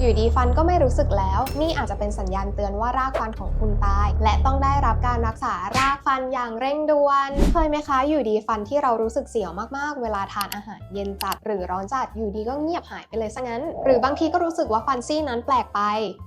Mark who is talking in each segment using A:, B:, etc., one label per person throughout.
A: อยู่ดีฟันก็ไม่รู้สึกแล้ว นี่อาจจะเป็นสัญญาณเตือนว่ารากฟันของคุณตาย และต้องได้รับการรักษารากฟันอย่างเร่งด่วน เคยไหมคะ อยู่ดีฟันที่เรารู้สึกเสียวมากๆ เวลาทานอาหารเย็นจัดหรือร้อนจัดอยู่ดีก็เงียบหายไปเลยซะงั้น หรือบางทีก็รู้สึกว่าฟันซี่นั้นแปลกไป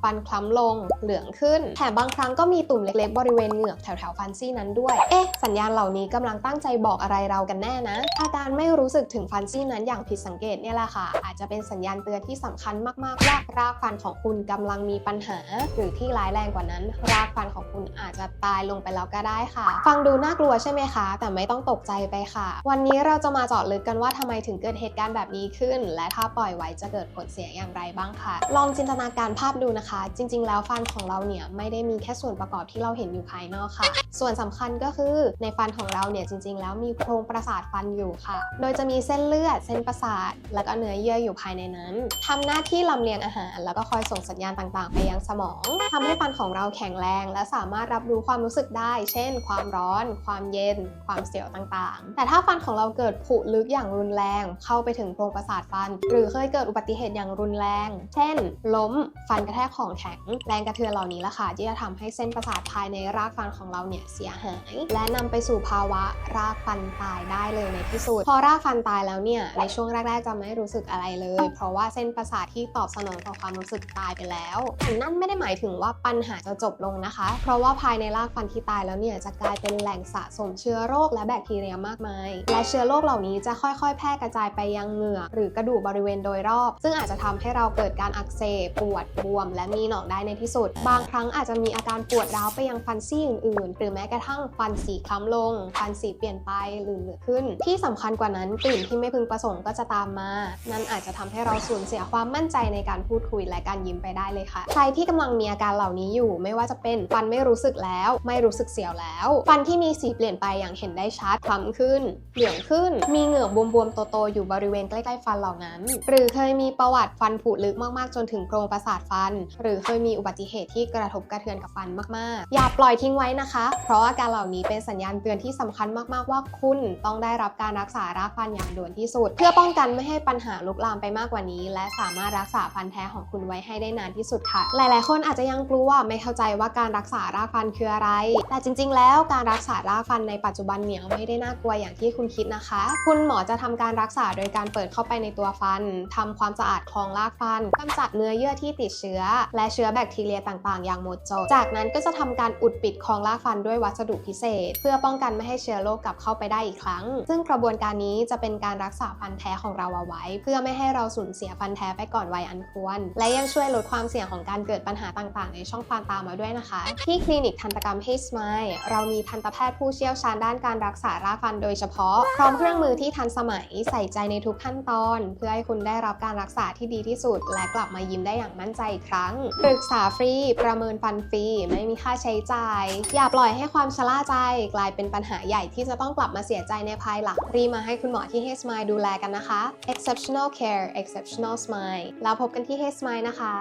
A: ฟันคล้ำลง เหลืองขึ้น แถมบางครั้งก็มีตุ่มเล็กๆ บริเวณเหงือกแถวๆฟันซี่นั้นด้วย เอ๊ะ สัญญาณเหล่านี้กำลังตั้งใจบอกอะไรเรากันแน่นะ อาการไม่รู้สึกถึงฟันซี่นั้นอย่างผิดสังเกตเนี่ยแหละค่ะ อาจจะเป็นสัญญาณเตือนที่สำคัญมากๆว่ารากฟันของคุณกำลังมีปัญหา หรือที่ร้ายแรงกว่านั้น รากฟันของคุณอาจจะตายลงไปแล้วก็ได้ค่ะ ฟังดูน่ากลัวใช่ไหมคะ แต่ไม่ต้องตกใจไปค่ะ วันนี้เราจะมาเจาะลึกกันว่าทำไมถึงเกิดเหตุการณ์แบบนี้ขึ้น และถ้าปล่อยไว้จะเกิดผลเสียอย่างไรบ้างค่ะ ลองจินตนาการภาพดูนะคะ จริง ๆ แล้วฟันของเราเนี่ยไม่ได้มีแค่ส่วนประกอบที่เราเห็นอยู่ภายนอกค่ะ ส่วนสำคัญก็คือในฟันของเราเนี่ยจริง ๆ แล้วมีโพรงประสาทฟันอยู่ค่ะ โดยจะมีเส้นเลือด เส้นประสาท แล้วก็เนื้อเยื่ออยู่ภายในนั้นทำหน้าที่ลำเลียงอาหารแล้วก็คอยส่งสัญญาณต่างๆ ไปยังสมองทำให้ฟันของเราแข็งแรง และสามารถรับรู้ความรู้สึกได้ เช่น ความร้อน ความเย็น ความเสียวต่างๆ แต่ถ้าฟันของเราเกิดผุลึกอย่างรุนแรง เข้าไปถึงโพรงประสาทฟัน หรือเคยเกิดอุบัติเหตุอย่างรุนแรง เช่น ล้ม ฟันกระแทกของแข็ง แรงกระเทือนเหล่านี้ละค่ะที่จะทำให้เส้นประสาทภายในรากฟันของเราเนี่ยเสียหาย และนำไปสู่ภาวะรากฟันตายได้เลยในที่สุด พอรากฟันตายแล้วเนี่ย ในช่วงแรก ๆ จะไม่รู้สึกอะไรเลย เพราะว่าเส้นประสาทที่ตอบสนองต่อความรู้สึกตายไปแล้วแต่นั่นไม่ได้หมายถึงว่าปัญหาจะจบลงนะคะ เพราะว่าภายในรากฟันที่ตายแล้วเนี่ยจะกลายเป็นแหล่งสะสมเชื้อโรคและแบคทีเรียมากมาย และเชื้อโรคเหล่านี้จะค่อยๆ แพร่กระจายไปยังเหงือกหรือกระดูกบริเวณโดยรอบ ซึ่งอาจจะทำให้เราเกิดการอักเสบปวดบวม และมีหนองได้ในที่สุด บางครั้งอาจจะมีอาการปวดร้าวไปยังฟันซี่อื่นๆ หรือแม้กระทั่งฟันสีคล้ำลง ฟันสีเปลี่ยนไปหรือเหลือขึ้น ที่สำคัญกว่านั้นกลิ่นที่ไม่พึงประสงค์ก็จะตามมา นั่นอาจจะทำให้เราสูญเสียความมั่นใจในการพูดคุยและการยิ้มไปได้เลยค่ะ ใครที่กำลังมีอาการเหล่านี้อยู่ ไม่ว่าจะเป็นฟันไม่รู้สึกแล้ว ไม่รู้สึกเสียวแล้ว ฟันที่มีสีเปลี่ยนไปอย่างเห็นได้ชัดคล้ำขึ้น เหลืองขึ้น มีเหงือกบวมๆโตๆอยู่บริเวณใกล้ๆฟันเหล่านั้น หรือเคยมีประวัติฟันผุลึกมากๆจนถึงโพรงประสาทฟัน หรือเคยมีอุบัติเหตุที่กระทบกระเทือนกับฟันมากๆ อย่าปล่อยทิ้งไว้นะคะ เพราะอาการเหล่านี้เป็นสัญญาณเตือนที่สำคัญมากๆว่าคุณต้องได้รับการรักษารากฟันอย่างด่วนที่สุด เพื่อป้องกันไม่ให้ปัญหาลุกลามไปมากกว่านี้ และสามารถรักษาฟันแท้ของคุณไว้ให้ได้นานที่สุดค่ะ หลาย ๆ คนอาจจะยังกลัวไม่เข้าใจว่าการรักษารากฟันคืออะไร แต่จริง ๆ แล้วการรักษารากฟันในปัจจุบันเนี่ยไม่ได้น่ากลัวอย่างที่คุณคิดนะคะ คุณหมอจะทำการรักษาโดยการเปิดเข้าไปในตัวฟันทำความสะอาดคลองรากฟันกำจัดเนื้อเยื่อที่ติดเชื้อ และเชื้อแบคทีเรียต่าง ๆ อย่างหมดจด จากนั้นก็จะทำการอุดปิดคลองรากฟันด้วยวัสดุพิเศษ เพื่อป้องกันไม่ให้เชื้อโรคกลับเข้าไปได้อีกครั้ง ซึ่งกระบวนการนี้จะเป็นการรักษาฟันแท้ของเราเอาไว้ เพื่อไม่ให้เราสูญเสียฟันแท้ไปก่อนวัยอันควรและยังช่วยลดความเสี่ยงของการเกิดปัญหาต่างๆ ในช่องฟันตามมาด้วยนะคะ ที่คลินิกทันตกรรม Hey Smile เรามีทันตแพทย์ผู้เชี่ยวชาญด้านการรักษารากฟันโดยเฉพาะ พร้อมเครื่องมือที่ทันสมัยใส่ใจในทุกขั้นตอน เพื่อให้คุณได้รับการรักษาที่ดีที่สุด และกลับมายิ้มได้อย่างมั่นใจอีกครั้งปรึกษาฟรีประเมินฟันฟรีไม่มีค่าใช้จ่าย อย่าปล่อยให้ความชะล่าใจ กลายเป็นปัญหาใหญ่ที่จะต้องกลับมาเสียใจในภายหลังรีมาให้คุณหมอที่ Hey Smile ดูแลกันนะคะ Exceptional Care Exceptional Smile แล้วพบกันที่ Hey Smile นะคะ